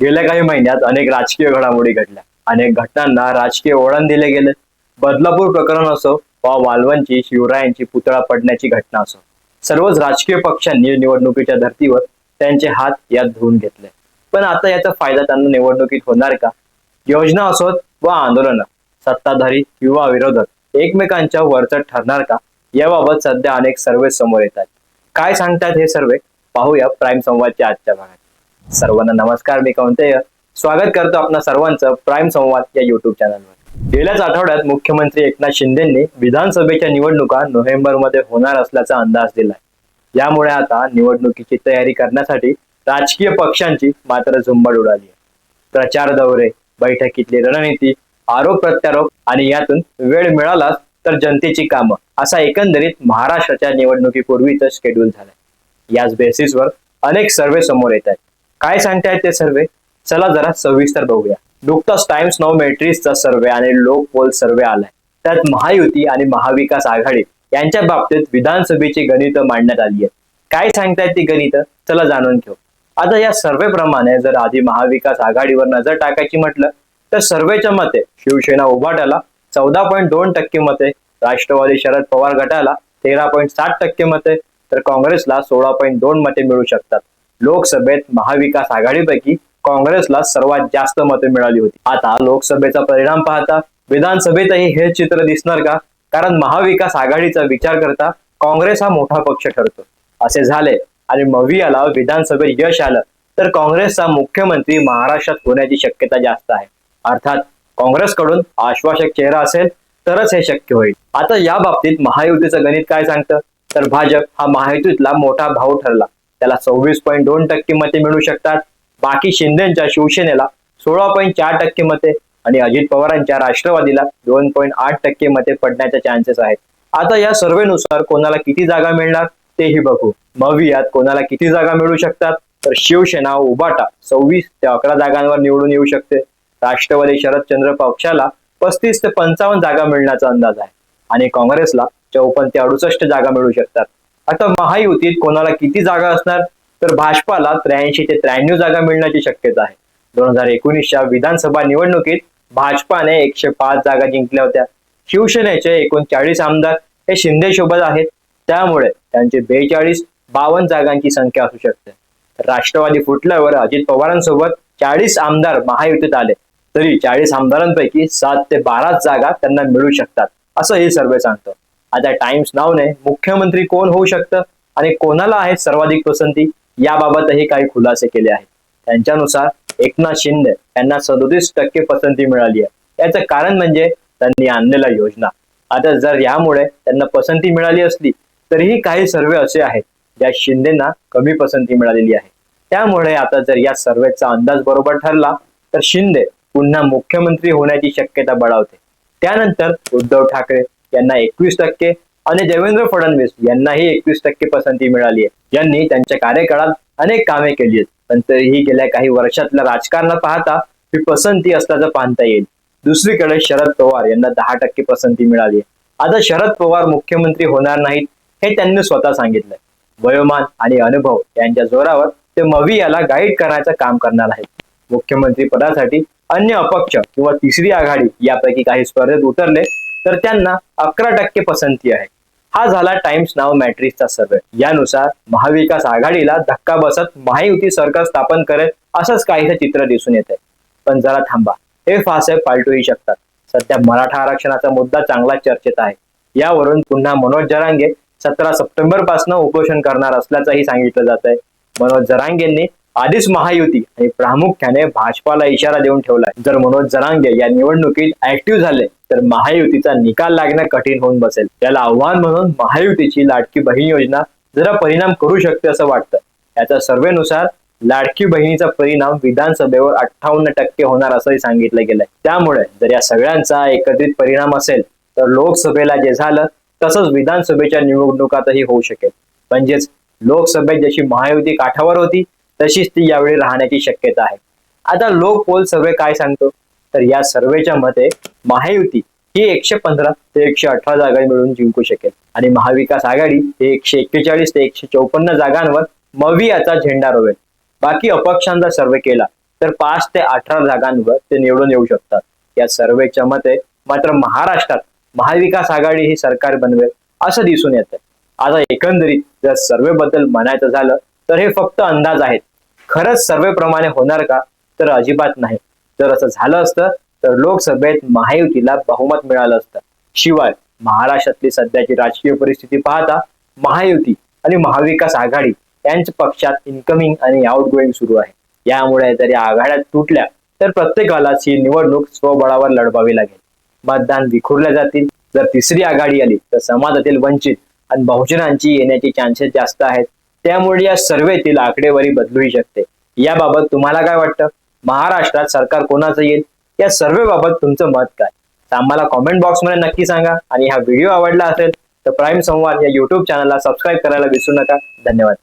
गेल्या काही महिन्यात अनेक राजकीय घडामोडी घडल्या. अनेक घटनांना राजकीय वळण दिले गेले. बदलापूर प्रकरण असो वा वालवंची शिवरायांची पुतळा पडण्याची घटना असो सर्वच राजकीय पक्षांनी निवडणुकीच्या धर्तीवर त्यांचे हात यात धुवून घेतले. पण आता याचा फायदा त्यांना निवडणुकीत होणार का? योजना असोत व आंदोलन सत्ताधारी किंवा विरोधक एकमेकांच्या वरचढ ठरणार का? याबाबत सध्या अनेक सर्वे समोर येत आहेत. काय सांगतात हे सर्वे? पाहूया प्राईम संवादच्या आजच्या भागात. सर्वांना नमस्कार मी कौंतय. स्वागत करतो आपणा सर्वांचं प्राईम संवाद या युट्यूब चॅनलवर गेल्याच आठवड्यात मुख्यमंत्री एकनाथ शिंदेंनी विधानसभेच्या निवडणुका नोव्हेंबरमध्ये होणार असल्याचा अंदाज दिलाय. यामुळे आता निवडणुकीची तयारी करण्यासाठी राजकीय पक्षांची मात्र झुंबड उडाली आहे. प्रचार दौरे बैठकीतली रणनीती आरोप प्रत्यारोप आणि यातून वेळ मिळालाच तर जनतेची कामं असा एकंदरीत महाराष्ट्राच्या निवडणुकीपूर्वीच शेड्यूल झालाय. याच बेसिसवर अनेक सर्वे समोर येत आहेत. काय सांगतायत ते सर्वे? चला जरा सविस्तर बघूया. नुकताच टाइम्स नाव मेट्रिक्सचा सर्वे आणि लोक पोल सर्वे आलाय. त्यात महायुती आणि महाविकास आघाडी यांच्या बाबतीत विधानसभेची गणित मांडण्यात आली आहेत. काय सांगतायत ती गणित? चला जाणून घेऊ. आता या सर्वे प्रमाणे जर आधी महाविकास आघाडीवर नजर टाकायची म्हटलं तर सर्वेच्या मते शिवसेना उभाटाला चौदा पॉईंट दोन टक्के मते. राष्ट्रवादी शरद पवार गटाला तेरा पॉईंट सात टक्के मते. तर काँग्रेसला सोळा पॉईंट दोन मते मिळू शकतात. लोकसभेत महाविकास आघाडीपैकी काँग्रेसला सर्वात जास्त मते मिळाली होती. आता लोकसभेचा परिणाम पाहता विधानसभेतही हे चित्र दिसणार का? कारण महाविकास आघाडीचा विचार करता काँग्रेस हा मोठा पक्ष ठरतो. असे झाले आणि मवियाला विधानसभेत यश आलं तर काँग्रेसचा मुख्यमंत्री महाराष्ट्रात होण्याची शक्यता जास्त आहे. अर्थात काँग्रेसकडून आश्वासक चेहरा असेल तरच हे शक्य होईल. आता या बाबतीत महायुतीचं गणित काय सांगतं? तर भाजप हा महायुतीतला मोठा भाऊ ठरला. त्याला सव्वीस पॉईंट दोन टक्के मते मिळू शकतात. बाकी शिंदेच्या शिवसेनेला सोळा पॉईंट चार टक्के मते आणि अजित पवारांच्या राष्ट्रवादीला दोन पॉईंट आठ टक्के मते पडण्याचे चान्सेस आहेत. आता या सर्वेनुसार कोणाला किती जागा मिळणार तेही बघू. मवियात कोणाला किती जागा मिळू शकतात? तर शिवसेना उबाटा सव्वीस ते अकरा जागांवर निवडून येऊ शकते. राष्ट्रवादी शरदचंद्र पक्षाला पस्तीस ते पंचावन्न जागा मिळण्याचा अंदाज आहे. आणि काँग्रेसला चौपन्न ते अडुसष्ट जागा मिळू शकतात. आता महायुतीत कोणाला किती जागा असणार? तर भाजपाला त्र्याऐंशी ते त्र्याण्णव जागा मिळण्याची शक्यता आहे. दोन हजार एकोणीसच्या विधानसभा निवडणुकीत भाजपाने एकशे पाच जागा जिंकल्या होत्या. शिवसेनेचे एकूण चाळीस आमदार हे शिंदे सोबत आहेत. त्यामुळे त्यांचे बेचाळीस बावन्न जागांची संख्या असू शकते. राष्ट्रवादी फुटल्यावर अजित पवारांसोबत चाळीस आमदार महायुतीत आले. तरी चाळीस आमदारांपैकी सात ते बारा जागा त्यांना मिळू शकतात. असं हे सर्वे सांगतं. आता टाइम्स नावने मुख्यमंत्री कोण होऊ शकतं? आणि कोणाला आहे सर्वाधिक पसंती? याबाबतही काही खुलासे केले आहेत. त्यांच्यानुसार एकनाथ शिंदे यांना सदोतीस टक्के पसंती मिळाली आहे. याचं कारण म्हणजे त्यांनी आणलेल्या योजना. आता जर यामुळे त्यांना पसंती मिळाली असली तरीही काही सर्वे असे आहेत ज्या शिंदेना कमी पसंती मिळालेली आहे. त्यामुळे आता जर या सर्वेचा अंदाज बरोबर ठरला तर शिंदे पुन्हा मुख्यमंत्री होण्याची शक्यता बळावते. त्यानंतर उद्धव ठाकरे यांना एकवीस टक्के. आणि देवेंद्र फडणवीस यांनाही एकवीस टक्के पसंती मिळाली आहे. यांनी त्यांच्या कार्यकाळात अनेक कामे केली आहेत. पण तरीही गेल्या काही वर्षातल्या राजकारणात पाहता ही पसंती असल्याचं पाहता येईल. दुसरीकडे शरद पवार यांना दहा टक्के पसंती मिळाली आहे. आता शरद पवार मुख्यमंत्री होणार नाहीत हे त्यांनी स्वतः सांगितलंय. वयोमान आणि अनुभव यांच्या जोरावर ते मवी याला गाईड करण्याचं काम करणार आहेत. मुख्यमंत्री पदासाठी अन्य अपक्ष किंवा तिसरी आघाडी यापैकी काही स्पर्धेत उतरले तर त्यांना अकरा टक्के पसंती आहे. हा झाला टाइम्स नाव मॅट्रिक्सचा सर्वे. यानुसार महाविकास आघाडीला धक्का बसत महायुती सरकार स्थापन करेल असंच काहीसं चित्र दिसून येत आहे पण जरा थांबा. हे फासे पालटूही शकतात. सध्या मराठा आरक्षणाचा मुद्दा चांगला चर्चेत आहे. यावरून पुन्हा मनोज जरांगे सतरा सप्टेंबरपासून उपोषण करणार असल्याचंही सांगितलं जात आहे मनोज जरांगेंनी आधीच महायुती आणि प्रामुख्याने भाजपाला इशारा देऊन ठेवलाय. जर मनोज जरांगे या निवडणुकीत ऍक्टिव्ह झाले तर महायुतीचा निकाल लागणं कठीण होऊन बसेल. त्याला आव्हान म्हणून महायुतीची लाडकी बहीण योजना जरा परिणाम करू शकते असं वाटतं. याच्या सर्वेनुसार लाडकी बहिणीचा परिणाम विधानसभेवर अठ्ठावन्न टक्के होणार असंही सांगितलं गेलंय. त्यामुळे जर या सगळ्यांचा एकत्रित परिणाम असेल तर लोकसभेला जे झालं तसंच विधानसभेच्या निवडणुकातही होऊ शकेल. म्हणजेच लोकसभेत जशी महायुती काठावर होती तशीच ती यावेळी राहण्याची शक्यता आहे. आता लोक पोल सर्वे काय सांगतो? तर या सर्वेच्या मते महायुती ही एकशे पंधरा ते एकशे अठरा जागा मिळून जिंकू शकेल. आणि महाविकास आघाडी ही एकशे एक्केचाळीस ते एकशे चौपन्न जागांवर मवियाचा झेंडा रोवेल. बाकी अपक्षांचा सर्वे केला तर पाच ते अठरा जागांवर ते निवडून येऊ शकतात. या सर्वेच्या मते मात्र महाराष्ट्रात महाविकास आघाडी ही सरकार बनवेल असं दिसून येतं आता एकंदरीत जर सर्वे बद्दल म्हणायचं झालं तर हे फक्त अंदाज आहेत. खरंच सर्वे प्रमाणे होणार का? तर अजिबात नाही. जर असं झालं असतं तर लोकसभेत महायुतीला बहुमत मिळालं असतं. शिवाय महाराष्ट्रातली सध्याची राजकीय परिस्थिती पाहता महायुती आणि महाविकास आघाडी यांच्या पक्षात इन्कमिंग आणि आउटगोईंग सुरू आहे. यामुळे जर या आघाड्या तुटल्या तर प्रत्येकालाच ही निवडणूक स्वबळावर लढवावी लागेल. मतदान विखुरल्या जातील. जर तिसरी आघाडी आली तर समाजातील वंचित आणि बहुजनांची येण्याचे चान्सेस जास्त आहेत. त्यामुळे या सर्वेतील आकडेवारी बदलूही शकते. याबाबत तुम्हाला काय वाटतं? महाराष्ट्रात सरकार कोणाचं येईल? या सर्वेबाबत तुमचं मत काय? तर आम्हाला कॉमेंट बॉक्समध्ये नक्की सांगा. आणि हा व्हिडिओ आवडला असेल तर प्राईम संवाद या युट्यूब चॅनलला सबस्क्राईब करायला विसरू नका. धन्यवाद.